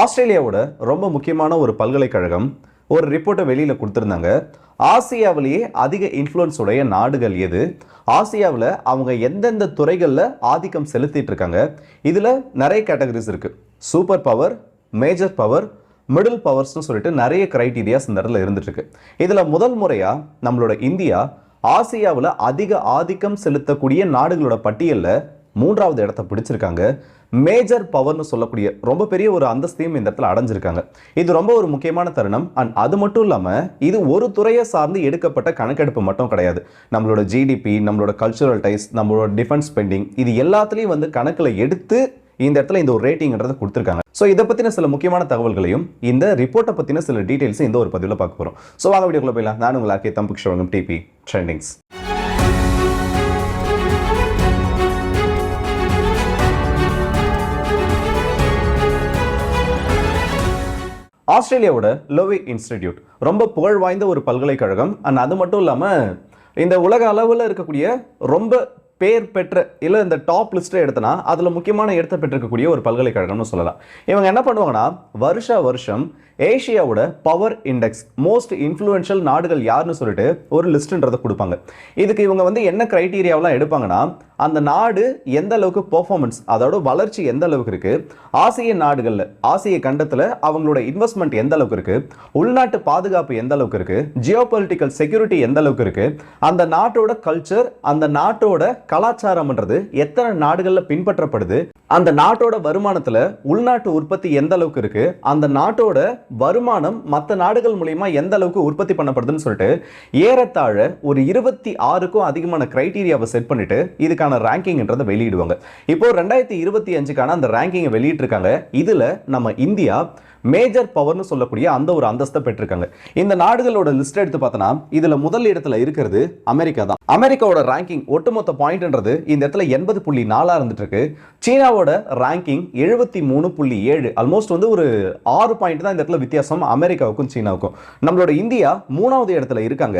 ஆஸ்திரேலியாவோட ரொம்ப முக்கியமான ஒரு பல்கலைக்கழகம் ஒரு ரிப்போர்ட்டை வெளியில் கொடுத்துருந்தாங்க. ஆசியாவிலேயே அதிக இன்ஃப்ளூயன்ஸ் உடைய நாடுகள் எது? ஆசியாவில் அவங்க எந்தெந்த துறைகளில் ஆதிக்கம் செலுத்திட்டு இருக்காங்க? இதில் நிறைய கேட்டகரிஸ் இருக்குது super power major power middle பவர்ஸ்னு சொல்லிட்டு நிறைய க்ரைட்டீரியாஸ் இந்த இடத்துல இருந்துட்டுருக்கு இதில் முதல் முறையாக நம்மளோட இந்தியா ஆசியாவில் அதிக ஆதிக்கம் செலுத்தக்கூடிய நாடுகளோட பட்டியலில் மூன்றாவது இடத்த பிடிச்சிருக்காங்க. மேஜர் பவர்னு சொல்லக்கூடிய ரொம்ப பெரிய ஒரு அந்தஸ்தையும் இந்த இடத்துல அடைஞ்சிருக்காங்க. இது ரொம்ப ஒரு முக்கியமான தருணம். அண்ட் அது மட்டும் இல்லாமல் இது ஒரு துறையை சார்ந்து எடுக்கப்பட்ட கணக்கெடுப்பு மட்டும் கிடையாது. நம்மளோட ஜிடிபி நம்மளோட கல்ச்சுரல் டைஸ் நம்மளோட டிஃபென்ஸ் ஸ்பெண்டிங் இது எல்லாத்துலேயும் வந்து கணக்கில் எடுத்து இந்த இடத்துல இந்த ஒரு ரேட்டிங்ன்றதை கொடுத்துருக்காங்க. ஸோ இதை பற்றின சில முக்கியமான தகவல்களையும் இந்த ரிப்போர்ட்டை பற்றின சில டீட்டெயில்ஸும் இந்த ஒரு பதிவில் பார்க்க போகிறோம் ஸோ வாங்க வீடியோக்குள்ளே போயிடலாம். நான் உங்கள் ஆர்கே தம்புக் டிபி ட்ரெண்டிங்ஸ் ஆஸ்திரேலியாவோட லோவி இன்ஸ்டிடியூட் ரொம்ப புகழ் வாய்ந்த ஒரு பல்கலைக்கழகம். அண்ட் அது மட்டும் இல்லாமல் இந்த உலக அளவில் இருக்கக்கூடிய ரொம்ப பேர் பெற்ற இல்லை இந்த டாப் லிஸ்ட்டை எடுத்தனா அதில் முக்கியமான இடத்தை பெற்றிருக்கக்கூடிய ஒரு பல்கலைக்கழகம்னு சொல்லலாம். இவங்க என்ன பண்ணுவாங்கன்னா வருஷா வருஷம் ஏஷியாவோட பவர் இண்டெக்ஸ் மோஸ்ட் இன்ஃப்ளூயன்ஷியல் நாடுகள் யாருன்னு சொல்லிட்டு ஒரு லிஸ்ட்டுன்றதை கொடுப்பாங்க. இதுக்கு இவங்க வந்து என்ன க்ரைட்டீரியாவெலாம் எடுப்பாங்கன்னா அந்த நாடு எந்த அளவுக்கு பெர்ஃபார்மன்ஸ் அதோட வளர்ச்சி எந்த அளவுக்கு இருக்குது ஆசிய நாடுகளில் ஆசிய கண்டத்தில் அவங்களோட இன்வெஸ்ட்மெண்ட் எந்த அளவுக்கு இருக்குது உள்நாட்டு பாதுகாப்பு எந்த அளவுக்கு இருக்குது ஜியோ பொலிட்டிக்கல் செக்யூரிட்டி எந்த அளவுக்கு இருக்குது அந்த நாட்டோட கல்ச்சர் அந்த நாட்டோட கலாச்சாரம்ன்றது எத்தனை நாடுகளில் பின்பற்றப்படுது? அந்த நாட்டோட வருமானத்தில் உள்நாட்டு உற்பத்தி எந்த அளவுக்கு இருக்கு? அந்த நாட்டோட வருமானம் மற்ற நாடுகள் மூலியமா எந்த அளவுக்கு உற்பத்தி பண்ணப்படுதுன்னு சொல்லிட்டு ஏறத்தாழ ஒரு இருபத்தி ஆறுக்கும் அதிகமான கிரைட்டீரியாவை செட் பண்ணிட்டு இதுக்கான ரேங்கிங்ன்றதை வெளியிடுவாங்க. இப்போ ரெண்டாயிரத்தி இருபத்தி அஞ்சுக்கான அந்த ரேங்கிங்கை வெளியிட்டிருக்காங்க. இதில் நம்ம இந்தியா மேஜர் பவர்னு சொல்லக்கூடிய அந்த ஒரு அந்தஸ்தை பெற்றிருக்காங்க. இந்த நாடுகளோட லிஸ்ட் எடுத்து பார்த்தோன்னா இதுல முதல் இடத்துல இருக்கிறது அமெரிக்கா தான். அமெரிக்காவோட ரேங்கிங் ஒட்டுமொத்த பாயிண்ட்ன்றது இந்த இடத்துல எண்பது புள்ளி நாலா இருந்துட்டு இருக்கு சீனாவோட ரேங்கிங் எழுபத்தி மூணு புள்ளி ஏழு. ஆல்மோஸ்ட் வந்து ஒரு ஆறு பாயிண்ட் தான் இந்த இடத்துல வித்தியாசம் அமெரிக்காவுக்கும் சீனாவுக்கும். நம்மளோட இந்தியா மூணாவது இடத்துல இருக்காங்க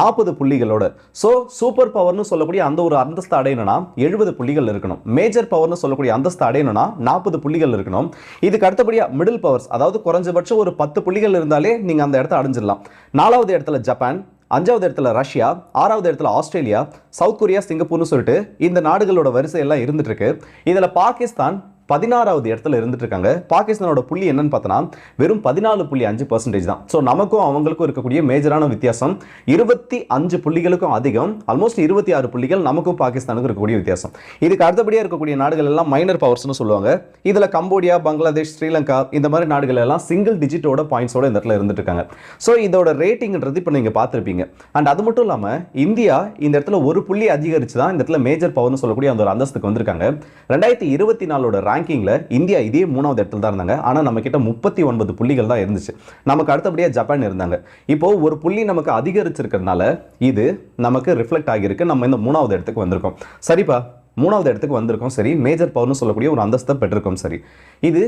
நாற்பது புள்ளிகளோட. ஸோ சூப்பர் பவர்னு சொல்லக்கூடிய அந்த ஒரு அந்தஸ்து அடையணும்னா எழுபது புள்ளிகள் இருக்கணும். மேஜர் பவர்னு சொல்லக்கூடிய அந்தஸ்து அடையணும்னா நாற்பது புள்ளிகள் இருக்கணும். இதுக்கு அடுத்தபடியாக மிடில் பவர்ஸ் அதாவது குறைஞ்சபட்சம் ஒரு பத்து புள்ளிகள் இருந்தாலே நீங்க அந்த இடத்த அடைஞ்சிடலாம். நாலாவது இடத்துல ஜப்பான் அஞ்சாவது இடத்துல ரஷ்யா ஆறாவது இடத்துல ஆஸ்திரேலியா சவுத் கொரியா சிங்கப்பூர்னு சொல்லிட்டு இந்த நாடுகளோட வரிசை எல்லாம் இருந்துட்டு இருக்கு. இதுல பாகிஸ்தான் பதினாறாவது இடத்துல இருந்துட்டு இருக்காங்க பாகிஸ்தானோட புள்ளி என்னன்னு பார்த்தோன்னா வெறும் பதினாலு புள்ளி அஞ்சு பர்சன்டேஜ் தான். ஸோ நமக்கும் அவங்களுக்கும் இருக்கக்கூடிய மேஜரான வித்தியாசம் இருபத்தி அஞ்சு புள்ளிகளுக்கும் அதிகம் ஆல்மோஸ்ட் இருபத்தி ஆறு புள்ளிகள் நமக்கும் பாகிஸ்தானுக்கும் இருக்கக்கூடிய வித்தியாசம். இதுக்கு அடுத்தபடியாக இருக்கக்கூடிய நாடுகள் எல்லாம் மைனர் பவர்ஸ்னு சொல்லுவாங்க. இதில் கம்போடியா பங்களாதேஷ் ஸ்ரீலங்கா இந்த மாதிரி நாடுகள் எல்லாம் சிங்கிள் டிஜிட்டோட பாயிண்ட்ஸோட இந்த இடத்துல இருந்துட்டு இருக்காங்க ஸோ இதோட ரேட்டிங்ன்றது இப்போ நீங்கள் பார்த்துருப்பீங்க. அண்ட் அது மட்டும் இல்லாமல் இந்தியா இந்த இடத்துல ஒரு புள்ளி அதிகரிச்சு தான் இந்த இடத்துல மேஜர் பவர்னு சொல்லக்கூடிய அந்த ஒரு அந்தஸ்துக்கு வந்திருக்காங்க. ரெண்டாயிரத்தி இருபத்தி நாலோட ரேங்கிங்கில் இந்தியா இதே மூணாவது இடத்துல தான் இருந்தாங்க. ஆனால் நம்ம கிட்ட முப்பத்தி ஒன்பது புள்ளிகள் தான் இருந்துச்சு. நமக்கு அடுத்தபடியாக ஜப்பான் இருந்தாங்க. இப்போ ஒரு புள்ளி நமக்கு அதிகரிச்சிருக்கிறதுனால இது நமக்கு ரிஃப்ளெக்ட் ஆகியிருக்கு. நம்ம இந்த மூணாவது இடத்துக்கு வந்திருக்கோம். சரிப்பா. மூணாவது இடத்துக்கு வந்திருக்கோம் சரி. மேஜர் பவர்னு சொல்லக்கூடிய ஒரு அந்தஸ்தை பெற்றிருக்கோம் சரி. இது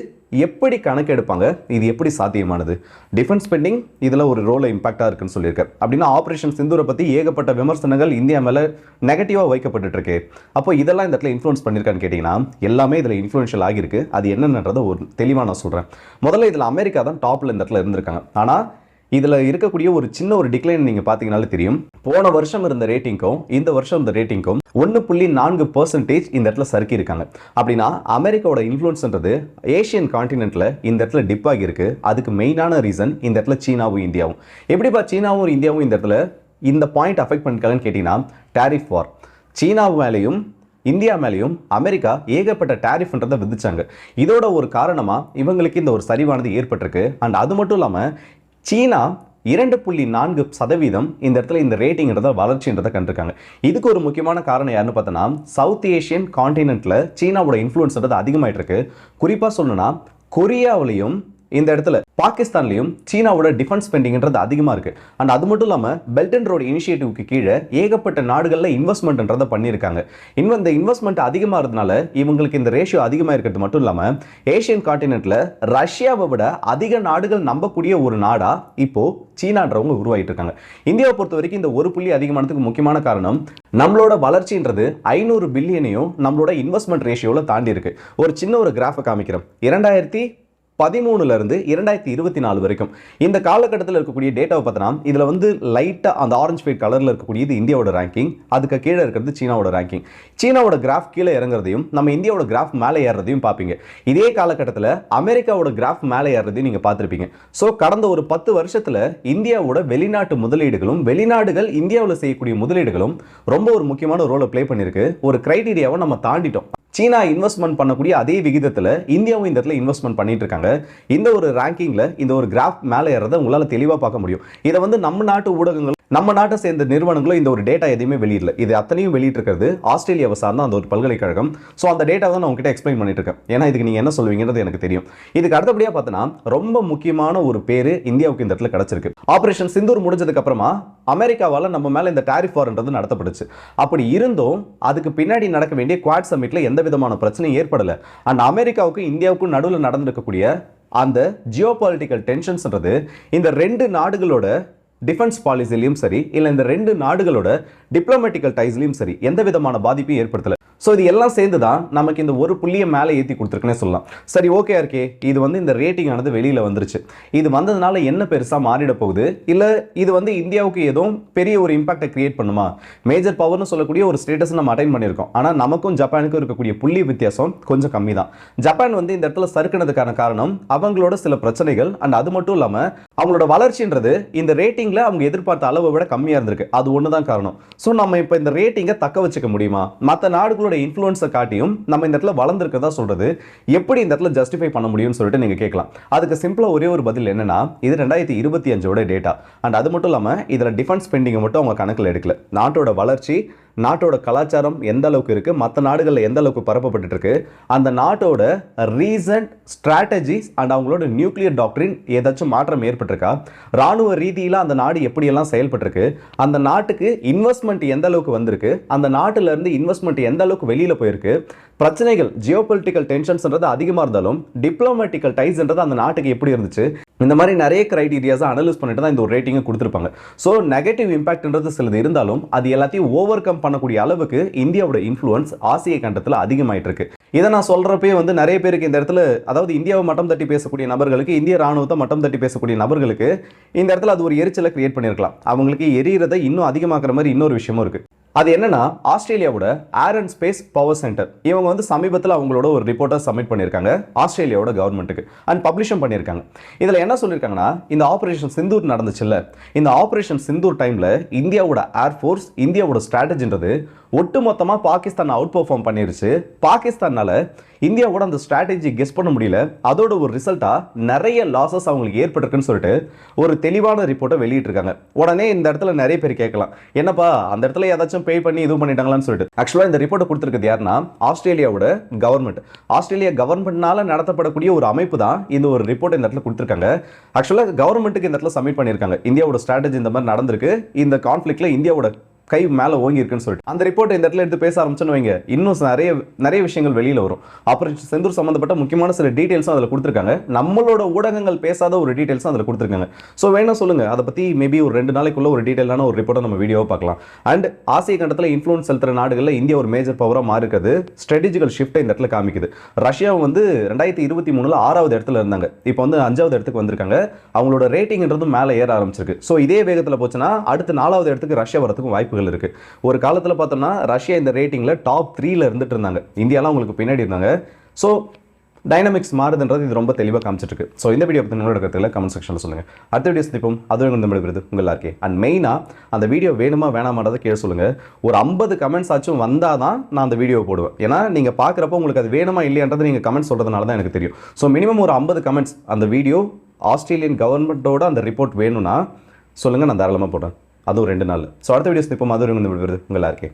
எப்படி கணக்கெடுப்பாங்க இது எப்படி சாத்தியமானது? டிஃபென்ஸ் ஸ்பெண்டிங் இதில் ஒரு ரோல் இம்பாக்டாக இருக்குன்னு சொல்லியிருக்காரு. அப்படின்னா ஆப்ரேஷன் சிந்தூரை பற்றி ஏகப்பட்ட விமர்சனங்கள் இந்தியா மேலே நெகட்டிவாக வைக்கப்பட்டுருக்கு அப்போ இதெல்லாம் இந்த இடத்துல இன்ஃப்ளூன்ஸ் பண்ணியிருக்கான்னு கேட்டிங்கன்னா எல்லாமே இதில் இன்ஃப்ளூன்ஷியல் ஆகியிருக்கு. அது என்னன்றதை ஒரு தெளிவாக நான் சொல்கிறேன் முதல்ல இதில் அமெரிக்கா தான் டாப்பில் இந்த இடத்துல இருந்திருக்காங்க. ஆனால் இதில் இருக்கக்கூடிய ஒரு சின்ன ஒரு டிக்ளைன் நீங்கள் பார்த்தீங்கனாலே தெரியும். போன வருஷம் இருந்த ரேட்டிங்க்கும் இந்த வருஷம் இருந்த ரேட்டிங்க்கும் ஒன்று புள்ளி நான்கு பர்சன்டேஜ் இந்த இடத்துல சறுக்கி இருக்காங்க அப்படின்னா அமெரிக்காவோட இன்ஃப்ளூன்ஸ்ன்றது ஏஷியன் காண்டினென்ட்டில் இந்த இடத்துல டிப் ஆகியிருக்கு. அதுக்கு மெயினான ரீசன் இந்த இடத்துல சீனாவும் இந்தியாவும். எப்படிப்பா சீனாவும் இந்தியாவும் இந்த இடத்துல இந்த பாயிண்ட் அஃபெக்ட் பண்ணிருக்காங்கன்னு கேட்டிங்கன்னா டேரிஃப் வார் சீனா மேலேயும் இந்தியா மேலேயும் அமெரிக்கா ஏகப்பட்ட டேரிஃப்ன்றதை விதிச்சாங்க. இதோட ஒரு காரணமாக இவங்களுக்கு இந்த ஒரு சரிவானது ஏற்பட்டிருக்கு. அண்ட் அது மட்டும் இல்லாமல் சீனா இரண்டு புள்ளி நான்கு சதவீதம் இந்த இடத்துல இந்த ரேட்டிங்கிறத வளர்ச்சின்றதை கண்டிருக்காங்க. இதுக்கு ஒரு முக்கியமான காரணம் யாருன்னு பார்த்தோன்னா சவுத் ஏஷியன் காண்டினென்ட்ல சீனாவோட இன்ஃப்ளூயன்ஸ்ன்றது அதிகமாகிட்டு இருக்கு குறிப்பாக சொல்லணும்னா கொரியாவிலையும் இந்த இடத்துல பாகிஸ்தான்லையும் சீனாவோட டிஃபென்ஸ் ஸ்பெண்டிங்ன்றது அதிகமாக இருக்கு. அண்ட் அது மட்டும் இல்லாமல் பெல்ட் அண்ட் ரோடு இனிஷியேட்டிவ்க்கு கீழே ஏகப்பட்ட நாடுகளில் இன்வெஸ்ட்மெண்ட்ன்றதை பண்ணியிருக்காங்க. இன்னும் இந்த இன்வெஸ்ட்மெண்ட் அதிகமாக இருந்தனால இவங்களுக்கு இந்த ரேஷியோ அதிகமாக இருக்கிறது மட்டும் இல்லாமல் ஏஷியன் காண்டினென்ட்ல ரஷ்யாவை விட அதிக நாடுகள் நம்பக்கூடிய ஒரு நாடா இப்போ சீனான்றவங்க உருவாகிட்டு இருக்காங்க இந்தியாவை பொறுத்த வரைக்கும் இந்த ஒரு புள்ளி அதிகமானதுக்கு முக்கியமான காரணம் நம்மளோட வளர்ச்சின்றது ஐநூறு பில்லியனையும் நம்மளோட இன்வெஸ்ட்மெண்ட் ரேஷியோவில் தாண்டி இருக்கு ஒரு சின்ன ஒரு கிராஃபை காமிக்கிறோம் இரண்டாயிரத்தி பதிமூணுல இருந்து இரண்டாயிரத்தி இருபத்தி நாலு வரைக்கும். இந்த காலகட்டத்தில் இருக்கக்கூடிய டேட்டாவை பார்த்தோன்னா இதில் வந்து லைட்டாக அந்த ஆரஞ்சு ஃபைட் கலரில் இருக்கக்கூடிய இது இந்தியாவோட ரேங்கிங் அதுக்கு கீழே இருக்கிறது சீனாவோட ரேங்கிங் சீனாவோட கிராஃப் கீழே இறங்குறதையும் நம்ம இந்தியாவோட கிராஃப் மேலே ஏறுறதையும் பார்ப்பீங்க. இதே காலகட்டத்தில் அமெரிக்காவோட கிராஃப் மேலே ஏறுறதையும் நீங்கள் பார்த்துருப்பீங்க. ஸோ கடந்த ஒரு பத்து வருஷத்தில் இந்தியாவோட வெளிநாட்டு முதலீடுகளும் வெளிநாடுகள் இந்தியாவில் செய்யக்கூடிய முதலீடுகளும் ரொம்ப ஒரு முக்கியமான ரோலை ப்ளே பண்ணியிருக்கு. ஒரு க்ரைட்டீரியாவை நம்ம தாண்டிட்டோம். சீனா இன்வெஸ்ட்மெண்ட் பண்ணக்கூடிய அதே விகிதத்தில் இந்தியாவும் இந்த இடத்துல இன்வெஸ்ட்மெண்ட் பண்ணிட்டு இருக்காங்க. இந்த ஒரு ரேங்கிங்கில் இந்த ஒரு கிராஃப் மேலே ஏறதை உங்களால் தெளிவாக பார்க்க முடியும். இதை வந்து நம்ம நாட்டு ஊடகங்கள் நம்ம நாட்டை சேர்ந்த நிறுவனங்களும் இந்த ஒரு டேட்டா எதையுமே வெளியிடல. இது அத்தனையும் வெளியிட்டிருக்கிறது ஆஸ்திரேலியாவை சார்ந்த அந்த ஒரு பல்கலைக்கழகம். ஸோ அந்த டேட்டா தான் நான் உங்ககிட்ட எக்ஸ்பிளைன் பண்ணிட்டு இருக்கேன் ஏன்னா இதுக்கு நீங்கள் என்ன சொல்லுவீங்கன்றது எனக்கு தெரியும். இதுக்கு அடுத்தபடியாக பார்த்தோன்னா ரொம்ப முக்கியமான ஒரு பேர் இந்தியாவுக்கு இந்த இடத்துல கிடச்சிருக்கு. ஆப்ரேஷன் சிந்தூர் முடிஞ்சதுக்கு அப்புறமா அமெரிக்காவால் நம்ம மேலே இந்த டேரிஃப் வார்ன்றது நடத்தப்படுச்சு அப்படி இருந்தும் அதுக்கு பின்னாடி நடக்க வேண்டிய குவாட் சமிட்டில் எந்த விதமான பிரச்சனையும் ஏற்படலை. அண்ட் அமெரிக்காவுக்கும் இந்தியாவுக்கும் நடுவில் நடந்திருக்கக்கூடிய அந்த ஜியோ பொலிட்டிக்கல் டென்ஷன்ஸ்ன்றது இந்த ரெண்டு நாடுகளோட டிஃபென்ஸ் பாலிசிலையும் சரி இல்லை இந்த ரெண்டு நாடுகளோட டிப்ளமேட்டிக்கல் டைஸ்லையும் சரி எந்த விதமான பாதிப்பையும் ஏற்படுத்தலை. ஸோ இது எல்லாம் சேர்ந்து தான் நமக்கு இந்த ஒரு புள்ளியை மேலே ஏற்றி கொடுத்துருக்குன்னே சொல்லலாம். சரி ஓகே இருக்கே இது வந்து இந்த ரேட்டிங் ஆனது வெளியில் வந்துருச்சு. இது வந்ததுனால என்ன பெருசாக மாறிட போகுது? இல்லை இது வந்து இந்தியாவுக்கு எதுவும் பெரிய ஒரு இம்பாக்டை கிரியேட் பண்ணுமா? மேஜர் பவர்னு சொல்லக்கூடிய ஒரு ஸ்டேட்டஸ் நம்ம அட்டைன் பண்ணியிருக்கோம். ஆனால் நமக்கும் ஜப்பானுக்கும் இருக்கக்கூடிய புள்ளி வித்தியாசம் கொஞ்சம் கம்மி தான் ஜப்பான் வந்து இந்த இடத்துல சறுக்குனதுக்கான காரணம் அவங்களோட சில பிரச்சனைகள். அண்ட் அது மட்டும் இல்லாமல் அவங்களோட வளர்ச்சின்றது இந்த ரேட்டிங்கில் அவங்க எதிர்பார்த்த அளவை விட கம்மியாக இருந்திருக்கு. அது ஒன்று தான் காரணம். ஸோ நம்ம இப்போ இந்த ரேட்டிங்கை தக்க வச்சுக்க முடியுமா? மற்ற நாடுகளோட இன்ஃப்ளூயன்ஸை காட்டியும் நம்ம இந்த இடத்துல வளர்ந்துருக்கதா சொல்றது? எப்படி இந்த இடத்துல ஜஸ்டிஃபை பண்ண முடியும்னு சொல்லிட்டு நீங்கள் கேட்கலாம். அதுக்கு சிம்பிளாக ஒரே ஒரு பதில் என்னன்னா இது ரெண்டாயிரத்தி இருபத்தி அஞ்சோட டேட்டா அண்ட் அது மட்டும் இல்லாமல் இதில் டிஃபென்ஸ் ஸ்பெண்டிங்கை மட்டும் அவங்க கணக்கில் எடுக்கல. நாட்டோட வளர்ச்சி நாட்டோட கலாச்சாரம் எந்த அளவுக்கு இருக்குது மற்ற நாடுகளில் எந்த அளவுக்கு பரப்பப்பட்டு இருக்கு அந்த நாட்டோட ரீசன்ட் ஸ்ட்ராட்டஜிஸ் அண்ட் அவங்களோட நியூக்ளியர் டாக்டரின் ஏதாச்சும் மாற்றம் ஏற்பட்டிருக்கா? ராணுவ ரீதியில் அந்த நாடு எப்படியெல்லாம் செயல்பட்டிருக்கு? அந்த நாட்டுக்கு இன்வெஸ்ட்மெண்ட் எந்த அளவுக்கு வந்திருக்கு? அந்த நாட்டிலேருந்து இன்வெஸ்ட்மெண்ட் எந்த அளவுக்கு வெளியில் போயிருக்கு? பிரச்சனைகள் ஜியோ பொலிட்டிக்கல் டென்ஷன்ஸ்ன்றது அதிகமாக இருந்தாலும் டிப்ளமேட்டிக்கல் டைஸ்ன்றது அந்த நாட்டுக்கு எப்படி இருந்துச்சு? இந்த மாதிரி நிறைய க்ரைட்டீரியாஸை அனலைஸ் பண்ணிட்டு தான் இந்த ஒரு ரேட்டிங்கை கொடுத்துருப்பாங்க. ஸோ நெகட்டிவ் இம்பாக்ட்ன்றது சிலது இருந்தாலும் அது எல்லாத்தையும் ஓவர் கம் பண்ணக்கூடிய அளவுக்கு இந்தியாவோட இன்ஃப்ளூயன்ஸ் ஆசிய கண்டத்தில் அதிகமாயிட்டு இருக்கு இதை நான் சொல்கிறப்பே வந்து நிறைய பேருக்கு இந்த இடத்துல அதாவது இந்தியாவை மட்டம் தட்டி பேசக்கூடிய நபர்களுக்கு இந்திய ராணுவத்தை மட்டம் தட்டி பேசக்கூடிய நபர்களுக்கு இந்த இடத்துல அது ஒரு எரிச்சலை கிரியேட் பண்ணியிருக்கலாம் அவங்களுக்கு எரியறதை இன்னும் அதிகமாக்குற மாதிரி இன்னொரு விஷயமும் இருக்குது அது என்னன்னா ஆஸ்திரேலியாவோட air and space power centre இவங்க வந்து சமீபத்தில் அவங்களோட ஒரு ரிப்போர்ட்டை சப்மிட் பண்ணியிருக்காங்க ஆஸ்திரேலியாவோட கவர்மெண்ட்டுக்கு அண்ட் பப்ளிஷும் பண்ணியிருக்காங்க. இதில் என்ன சொல்லியிருக்காங்கன்னா இந்த ஆப்ரேஷன் சிந்தூர் நடந்துச்சுல்ல. இந்த ஆப்ரேஷன் சிந்தூர் டைமில் இந்தியாவோட ஏர்ஃபோர்ஸ் இந்தியாவோட ஸ்ட்ராட்டஜின்றது ஒட்டுமொத்தமாக பாகிஸ்தான் அவுட் பெர்ஃபார்ம் பண்ணிருச்சு பாகிஸ்தானால இந்தியாவோட அந்த ஸ்ட்ராட்டஜி கெஸ் பண்ண முடியல. அதோட ஒரு ரிசல்ட்டா நிறைய லாசஸ் அவங்களுக்கு ஏற்பட்டிருக்குன்னு சொல்லிட்டு ஒரு தெளிவான ரிப்போர்ட்டை வெளியிட்டிருக்காங்க. உடனே இந்த இடத்துல நிறைய பேர் கேட்கலாம். என்னப்பா அந்த இடத்துல ஏதாச்சும் பே பண்ணி இது பண்ணிட்டாங்களான்னு சொல்லிட்டு. ஆக்சுவலாக இந்த ரிப்போர்ட்டை கொடுத்துருக்குது யாருன்னா ஆஸ்திரேலியாவோட கவர்மெண்ட் ஆஸ்திரேலியா கவர்மெண்ட்னால நடத்தப்படக்கூடிய ஒரு அமைப்பு தான் இந்த ஒரு ரிப்போர்ட் இந்த இடத்துல கொடுத்துருக்காங்க. ஆக்சுவலாக கவர்மெண்ட்டுக்கு இந்த இடத்துல சப்மிட் பண்ணியிருக்காங்க. இந்தியாவோட ஸ்ட்ராட்டஜி இந்த மாதிரி நடந்திருக்கு. இந்த கான்ஃப்ளிக்ட்ல இந்தியாவோட கை மேலே ஓங்கி இருக்குன்னு சொல்லிட்டு. அந்த ரிப்போர்ட் இந்த இடத்துல எடுத்து பேச ஆரம்பிச்சோன்னு வைங்க. இன்னும் நிறைய நிறைய விஷயங்கள் வெளியில் வரும். ஆப்ரேஷன் செந்தூர் சம்மந்தப்பட்ட முக்கியமான சில டீட்டெயில்ஸும் அதில் கொடுத்துருக்காங்க. நம்மளோட ஊடகங்கள் பேசாத ஒரு டீட்டெயில்ஸும் அதில் கொடுத்துருக்காங்க. ஸோ வேணா சொல்லுங்கள் அதை பற்றி மேபி ஒரு ரெண்டு நாளைக்குள்ள ஒரு டீட்டெயிலான ஒரு ரிப்போர்ட்டை நம்ம வீடியோவை பார்க்கலாம். அண்ட் ஆசிய கண்டத்தில் இன்ஃப்ளூன்ஸ் செலுத்துகிற நாடுகளில் இந்தியா ஒரு மேஜர் பவராக மாறி இருக்குது ஸ்ட்ராட்டஜிக்கல் ஷிஃப்ட்டை இந்த இடத்துல காமிக்குது. ரஷ்யா வந்து ரெண்டாயிரத்தி இருபத்தி மூணில் ஆறாவது இடத்துல இருந்தாங்க. இப்போ வந்து அஞ்சாவது இடத்துக்கு வந்திருக்காங்க. அவங்களோட ரேட்டிங்ன்றதும் மேலே ஏற ஆரம்பிச்சிருக்கு. ஸோ இதே வேகத்தில் போச்சுன்னா அடுத்து நாலாவது இடத்துக்கு ரஷ்யா வரதுக்கும் தகவல்கள் இருக்கு. ஒரு காலத்தில் பார்த்தோம்னா ரஷ்யா இந்த ரேட்டிங்கில் டாப் த்ரீல இருந்துட்டு இருந்தாங்க. இந்தியாலாம் உங்களுக்கு பின்னாடி இருந்தாங்க. ஸோ டைனமிக்ஸ் மாறுதுன்றது இது ரொம்ப தெளிவாக காமிச்சிட்டு இருக்கு ஸோ இந்த வீடியோ பற்றி உங்களோட கருத்துல கமெண்ட் செக்ஷனில் சொல்லுங்கள் அடுத்த வீடியோ சந்திப்போம். அதுவும் வந்து விடுகிறது உங்கள் எல்லாருக்கே அண்ட் மெயினாக அந்த வீடியோ வேணுமா வேணாமான்றதை கீழே சொல்லுங்கள் ஒரு ஐம்பது கமெண்ட்ஸ் ஆச்சும் வந்தால் தான் நான் அந்த வீடியோ போடுவேன். ஏன்னா நீங்கள் பார்க்குறப்போ உங்களுக்கு அது வேணுமா இல்லையான்றது நீங்கள் கமெண்ட் சொல்கிறதுனால தான் எனக்கு தெரியும். ஸோ மினிமம் ஒரு ஐம்பது கமெண்ட்ஸ் அந்த வீடியோ ஆஸ்திரேலியன் கவர்மெண்ட்டோட அந்த ரிப்போர்ட் வேணும்னா சொல்லுங்கள் நான் தாராளமாக போடுறேன். அதுவும் ரெண்டு நாள். ஸோ அடுத்த வீடியோஸ் இப்போ அதுவும் வந்து விடுகிறது உங்கள் எல்லாருக்கே.